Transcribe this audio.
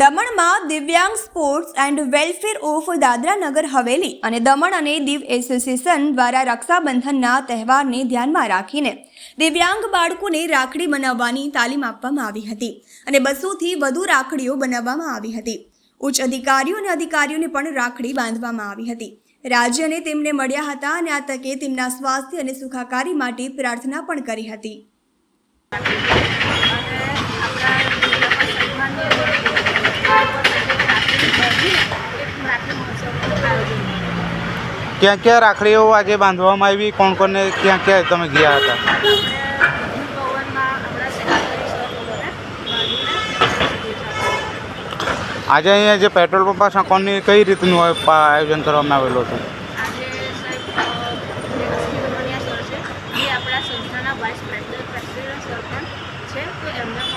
દમણમાં દિવ્યાંગ sports and welfare of Dadra Nagar Haveli અને દમણ અને દીવ એસોસિએશન દ્વારા રક્ષાબંધનના તહેવારને ધ્યાનમાં રાખીને દિવ્યાંગ બાળકોને રાખડી બનાવવાની તાલીમ આપવામાં આવી હતી અને બસોથી વધુ રાખડીઓ બનાવવામાં આવી હતી. ઉચ્ચ અધિકારીઓ અને અધિકારીઓને પણ રાખડી બાંધવામાં આવી હતી. રાજ્યને તેમને મળ્યા હતા અને આ તકે તેમના સ્વાસ્થ્ય અને સુખાકારી માટે પ્રાર્થના પણ કરી હતી. ક્યાં ક્યાં રાખડીઓ આજે બાંધવામાં આવી? કોણ કોને ક્યાં ક્યાં તમે ગયા હતા? આજે અહીંયા જે પેટ્રોલ પંપ પાસે કોની કઈ રીતનું આયોજન કરવામાં આવેલું હતું છે